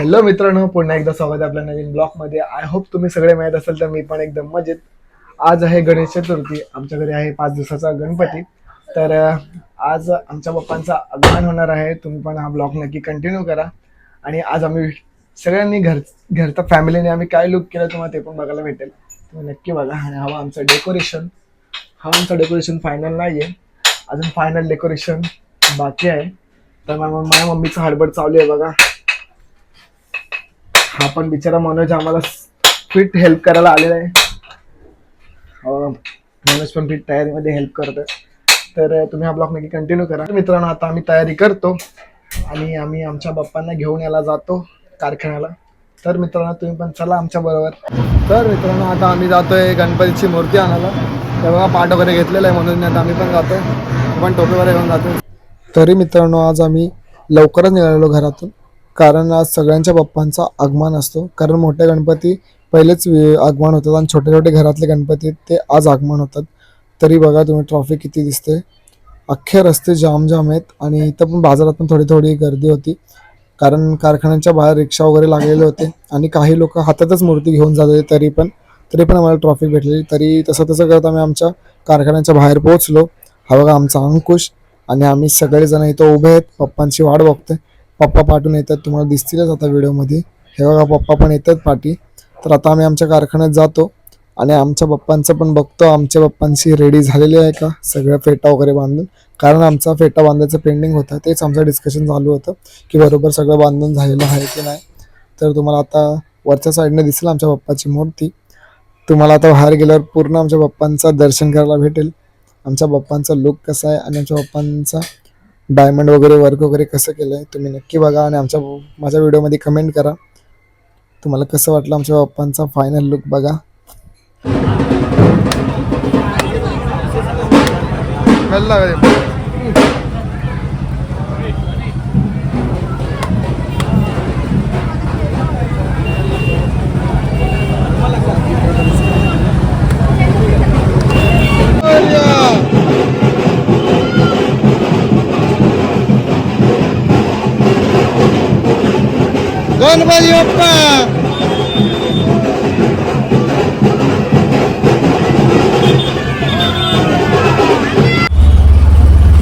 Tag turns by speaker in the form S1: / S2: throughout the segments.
S1: Hello मित्रांनो पुन्हा एकदा स्वागत आहे आपल्या नवीन ब्लॉगमध्ये आय होप तुम्ही सगळे माहीत असेल तर मी पण एकदम मजेत. आज आहे गणेश चतुर्थी. आमच्या घरी आहे पाच दिवसाचा गणपती. तर आज आमच्या पप्पांचा आगमन होणार आहे. तुम्ही पण हा ब्लॉग नक्की कंटिन्यू करा. आणि आज आम्ही सगळ्यांनी घर घरच्या फॅमिलीने आम्ही काय लुक केलं तुम्हाला ते पण बघायला भेटेल. तुम्ही नक्की बघा. आणि हवा आमचं डेकोरेशन हा आमचं डेकोरेशन फायनल नाही आहे अजून फायनल डेकोरेशन बाकी आहे. तर मग माझ्या मम्मीचं हडबड चालू आहे बघा. हा पण बिचारा मनोज आम्हाला फिट हेल्प करायला आलेला आहे. हो, मनोज पण फिट तयारीमध्ये हेल्प करतोय. तर तुम्ही हा ब्लॉग नक्की कंटिन्यू करा. तर मित्रांनो आता आम्ही तयारी करतो आणि आम्ही आमच्या बाप्पांना घेऊन यायला जातो कारखान्याला. तर मित्रांनो तुम्ही पण चला आमच्या बरोबर. तर मित्रांनो आता आम्ही जातोय गणपतीची मूर्ती आणायला. तेव्हा पाठ वगैरे घेतलेलं आहे म्हणून आता आम्ही पण जातोय. पण टोपी वगैरे घेऊन जातोय. तरी मित्रांनो आज आम्ही लवकरच निघालेलो घरातून. कारण आज सगळ्यांच्या बाप्पांचा आगमन असतो. कारण मोठे गणपती पहिलेच वि- आगमन होतात आणि छोटे छोटे घरातले गणपती ते आज आगमन होतात. तरी बघा तुम्ही ट्रॉफिक किती दिसते. अख्खे रस्ते जाम जाम आहेत आणि इथं पण बाजारात पण थोडी थोडी गर्दी होती. कारण कारखान्याच्या बाहेर रिक्षा वगैरे लागलेले होते आणि काही लोक हातातच मूर्ती घेऊन जात होते तरी पण. तरी पण आम्हाला ट्रॉफिक भेटलेली. तरी तसं तसं करत आम्ही आमच्या कारखान्याच्या बाहेर पोहोचलो. हा बघा आमचा अंकुश आणि आम्ही सगळेजण इथं उभे आहेत. पप्पांची वाट बघतोय. पप्पा पाठून येतात तुम्हाला दिसतीलच आता व्हिडिओमध्ये. हे बघा पप्पा पण येतात पाठी. तर आता आम्ही आमच्या कारखान्यात जातो आणि आमच्या पप्पांचं पण बघतो. आमच्या पप्पांशी रेडी झालेली आहे का? सगळं फेटा वगैरे बांधून. कारण आमचा फेटा बांधायचं पेंडिंग होतं. तेच आमचं डिस्कशन चालू होतं की बरोबर सगळं बांधून झालेलं आहे की नाही. तर तुम्हाला आता वरच्या साईडने दिसेल आमच्या पप्पाची मूर्ती. तुम्हाला आता बाहेर गेल्यावर पूर्ण आमच्या पप्पांचं दर्शन करायला भेटेल. आमच्या पप्पांचा लुक कसा आहे आणि आमच्या पप्पांचा डायमंड वगैरे वर्क वगैरे कसं केलं आहे तुम्ही नक्की बघा आणि आमच्या माझ्या व्हिडिओमध्ये कमेंट करा. तुम्हाला कसं वाटलं आमच्या पप्पांचा फायनल लुक बघा. गणपती बाप्पा!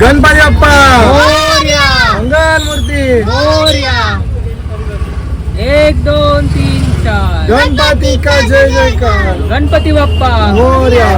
S1: गणपती बाप्पा! मंगल मूर्ती
S2: एक दोन तीन चार!
S1: गणपती का जय जयकार!
S2: गणपती बाप्पा!
S1: मोर्या!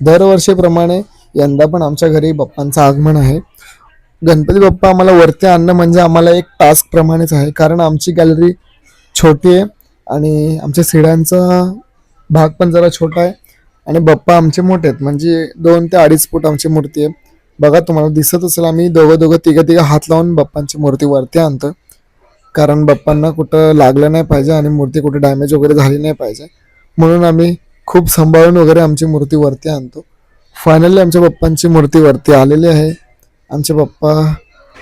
S1: दरवर्षीप्रमाणे यंदा पण आमच्या घरी बाप्पांचं आगमन आहे. गणपती बाप्पा आम्हाला वरती आणणं म्हणजे आम्हाला एक टास्क प्रमाणेच आहे. कारण आमची गॅलरी छोटी आहे आणि आमच्या सिड्यांचा भाग पण जरा छोटा आहे आणि बाप्पा आमचे मोठे आहेत. म्हणजे दोन ते अडीच फूट आमची मूर्ती आहे. बघा तुम्हाला दिसत असेल आम्ही दोघं दोघं तिघं तिघं हात लावून बाप्पांची मूर्ती वरती आणतो कारण बाप्पांना कुठं लागलं नाही पाहिजे आणि मूर्ती कुठं डॅमेज वगैरे झाली नाही पाहिजे. म्हणून आम्ही खूप सांभाळून वगैरे आमची मूर्ती वरती आणतो. फायनली आमच्या बाप्पांची मूर्ती वरती आलेली आहे. आमचे बाप्पा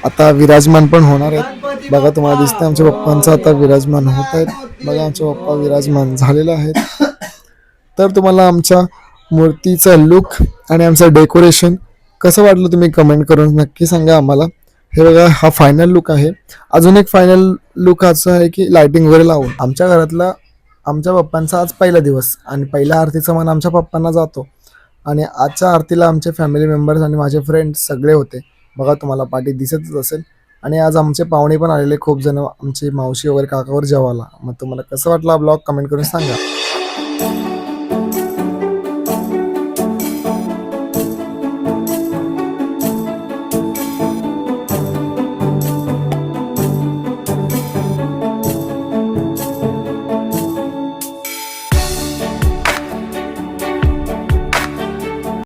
S1: आता विराजमान पण होणार आहेत. बघा तुम्हाला दिसतं आमच्या बाप्पांचं आता विराजमान होत आहेत. बघा आमचे बाप्पा विराजमान झालेले आहेत. तर तुम्हाला आमच्या मूर्तीचं लुक आणि आमचं डेकोरेशन कसं वाटलं तुम्ही कमेंट करून नक्की सांगा आम्हाला. हे बघा हा फायनल लुक आहे. अजून एक फायनल लुक असं आहे की लायटिंग वगैरे लावून. आमच्या घरातला आमच्या पप्पांचा आज पहिला दिवस आणि पहिल्या आरतीचा मन आमच्या पप्पांना जातो. आणि आजच्या आरतीला आमचे फॅमिली मेंबर्स आणि माझे फ्रेंड्स सगळे होते. बघा तुम्हाला पाठी दिसतच असेल. आणि आज आमचे पाहुणे पण आलेले खूप जण. आमची मावशी वगैरे काकावर जेवायला. मग तुम्हाला कसं वाटलं ब्लॉग? कमेंट करून सांगा.